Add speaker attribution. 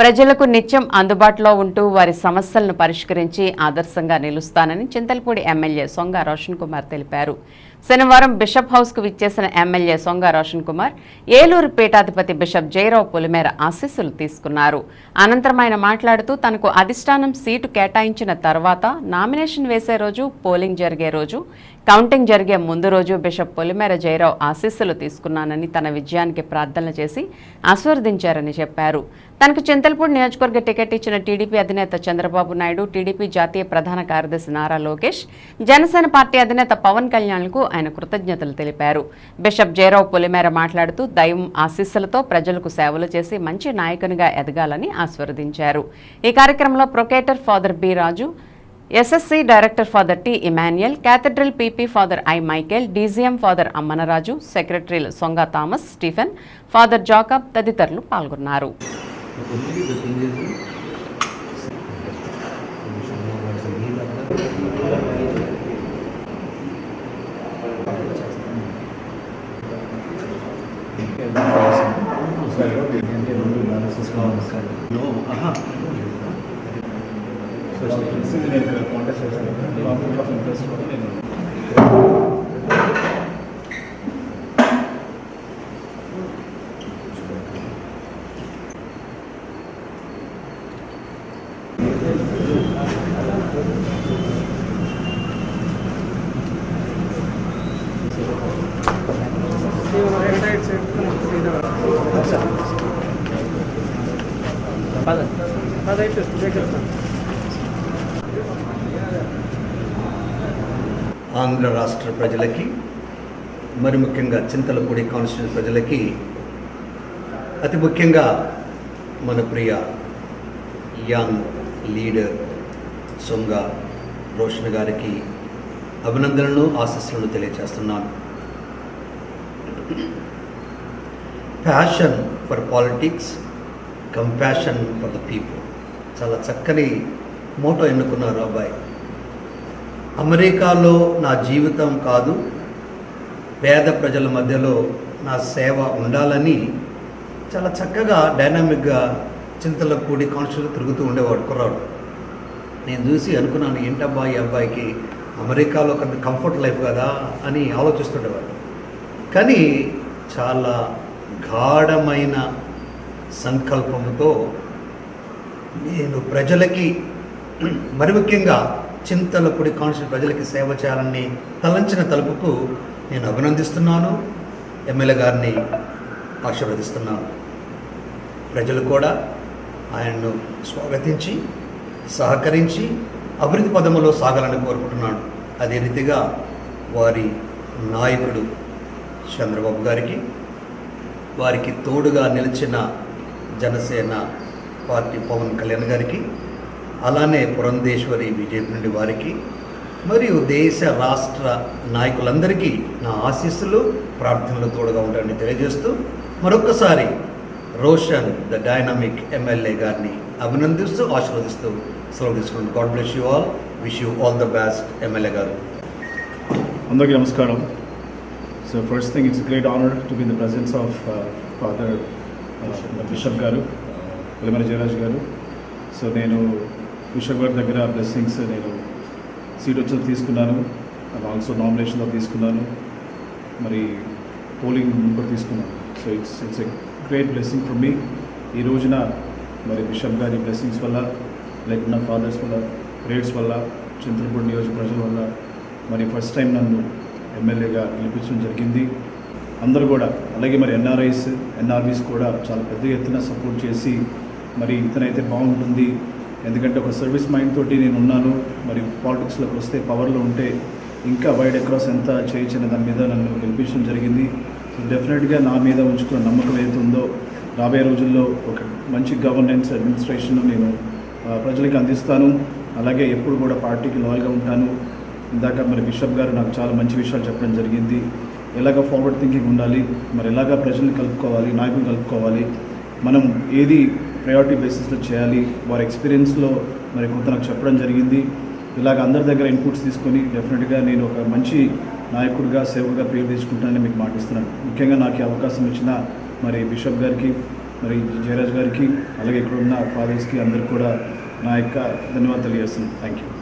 Speaker 1: ప్రజలకు నిత్యం అందుబాటులో ఉంటూ వారి సమస్యలను పరిష్కరించి ఆదర్శంగా నిలుస్తానని చింతలపూడి ఎమ్మెల్యే సొంగ రోషన్ కుమార్ తెలిపారు. శనివారం బిషప్ హౌస్కు విచ్చేసిన ఎమ్మెల్యే సొంగ రోషన్ కుమార్ ఏలూరు పీఠాధిపతి బిషప్ జయరావు పులిమేర ఆశీస్సులు తీసుకున్నారు. అనంతరం ఆయన మాట్లాడుతూ తనకు అధిష్టానం సీటు కేటాయించిన తర్వాత నామినేషన్ వేసే రోజు పోలింగ్ జరిగే రోజు కౌంటింగ్ జరిగే ముందు రోజు బిషప్ పొలిమేర జయరావు ఆశీస్సులు తీసుకున్నానని తన విజయానికి ప్రార్థనలు చేసి ఆశీర్వదించారని చెప్పారు. తనకు చింతల్పూడి నియోజకవర్గ టికెట్ ఇచ్చిన టీడీపీ అధినేత చంద్రబాబు నాయుడు టీడీపీ జాతీయ ప్రధాన కార్యదర్శి నారా లోకేష్ జనసేన పార్టీ అధినేత పవన్ కళ్యాణ్కు ఆయన కృతజ్ఞతలు తెలిపారు. బిషప్ జయరావు పొలిమేర మాట్లాడుతూ దైవం ఆశీస్సులతో ప్రజలకు సేవలు చేసి మంచి నాయకునిగా ఎదగాలని ఆశీర్వదించారు. ఈ కార్యక్రమంలో procurator father B Raju SSC director father T Emmanuel cathedral PP father I Michael DGM father Ammanaraju సెక్రటరీలు Songa Thomas Stephen father Jacob తదితరులు పాల్గొన్నారు.
Speaker 2: Social single contest of interest కూడా నేను ఆంధ్ర రాష్ట్ర ప్రజలకి మరి ముఖ్యంగా చింతలపూడి కాన్స్టిట్యూషన్ ప్రజలకి అతి ముఖ్యంగా మన ప్రియ యంగ్ లీడర్ సొంగ రోషన్ గారికి అభినందనలు ఆశస్సులను తెలియజేస్తున్నాను. Passion for politics compassion for the people చాలా చక్కని మోటో ఎన్నుకున్నారు అబ్బాయి. అమెరికాలో నా జీవితం కాదు పేద ప్రజల మధ్యలో నా సేవ ఉండాలని చాలా చక్కగా డైనామిక్గా చింతలపూడి కాన్షియస్గా తిరుగుతూ ఉండేవాడు కుర్రాడు. నేను చూసి అనుకున్నాను ఏంటబ్బా ఈ అబ్బాయికి అమెరికాలో కొంత కంఫర్ట్ లైఫ్ కదా అని ఆలోచిస్తుండేవాడు. కానీ చాలా గాఢమైన సంకల్పంతో నేను ప్రజలకి మరి ముఖ్యంగా చింతలపూడి కాన్స్టిట్యూట్ ప్రజలకి సేవ చేయాలని తలంచిన తలుపుకు నేను అభినందిస్తున్నాను. ఎమ్మెల్యే గారిని ఆశీర్వదిస్తున్నాను. ప్రజలు కూడా ఆయన్ను స్వాగతించి సహకరించి అభివృద్ధి పదములో సాగాలని కోరుకుంటున్నాను. అదే రీతిగా వారి నాయకుడు చంద్రబాబు గారికి వారికి తోడుగా నిలిచిన జనసేన పార్టీ పవన్ కళ్యాణ్ గారికి అలానే పురంధేశ్వరి బీజేపీ నుండి వారికి మరియు దేశ రాష్ట్ర నాయకులందరికీ నా ఆశీస్సులు ప్రార్థనలు తోడుగా ఉంటాయని తెలియజేస్తూ మరొక్కసారి రోషన్ ద డైనమిక్ ఎమ్మెల్యే గారిని అభినందిస్తూ ఆశీర్వదిస్తూ సెలవు తీసుకుంటూ God bless you all. Wish you all the best MLA గారు.
Speaker 3: అందరికీ నమస్కారం. So first thing it's great honour to be the presence of father bishop గారు వెలమల జయరాజ్ గారు. సో నేను బిషప్ గారి దగ్గర బ్లెస్సింగ్స్ నేను సీట్ వచ్చి తీసుకున్నాను. ఆల్సో నామినేషన్లో తీసుకున్నాను. మరి పోలింగ్ కూడా తీసుకున్నాను. So it's it's a great blessing for me ఈ రోజున మరి బిషప్ గారి బ్లెస్సింగ్స్ వల్ల లైక్ నా ఫాదర్స్ వల్ల గ్రేడ్స్ వల్ల చింతలపూడి నియోజక ప్రజల వల్ల మరి ఫస్ట్ టైం నన్ను ఎమ్మెల్యేగా గెలిపించడం జరిగింది. అందరూ కూడా అలాగే మరి ఎన్ఆర్ఐస్ ఎన్ఆర్బీస్ కూడా చాలా పెద్ద ఎత్తున సపోర్ట్ చేసి మరి ఇతనైతే బాగుంటుంది. ఎందుకంటే ఒక సర్వీస్ మైండ్ తోటి నేను ఉన్నాను. మరి పాలిటిక్స్లోకి వస్తే పవర్లో ఉంటే ఇంకా వైడ్ అక్రాస్ ఎంత చేయించిన దాని మీద నన్ను గెలిపించడం జరిగింది. సో డెఫినెట్గా నా మీద ఉంచుకున్న నమ్మకం ఏదైతే ఉందో రాబోయే రోజుల్లో ఒక మంచి గవర్నెన్స్ అడ్మినిస్ట్రేషన్ నేను ప్రజలకు అందిస్తాను. అలాగే ఎప్పుడు కూడా పార్టీకి లాయల్గా ఉంటాను. ఇందాక మరి బిషప్ గారు నాకు చాలా మంచి విషయాలు చెప్పడం జరిగింది. ఎలాగ ఫార్వర్డ్ థింకింగ్ ఉండాలి మరి ఎలాగ ప్రజల్ని కలుపుకోవాలి నాయకులు కలుపుకోవాలి మనం ఏది ప్రయారిటీ బేసిస్లో చేయాలి వారి ఎక్స్పీరియన్స్లో మరి కొంత నాకు చెప్పడం జరిగింది. ఇలాగ అందరి దగ్గర ఇన్పుట్స్ తీసుకొని డెఫినెట్గా నేను ఒక మంచి నాయకుడిగా సేవకుగా పేరు తెచ్చుకుంటానని మీకు మాటిస్తున్నాను. ముఖ్యంగా నాకు అవకాశం ఇచ్చిన మరి బిషప్ గారికి మరి జయరాజ్ గారికి అలాగే ఇక్కడ ఉన్న ఫాదర్స్కి అందరికి కూడా నా యొక్క ధన్యవాదాలు తెలియజేస్తున్నాను. Thank you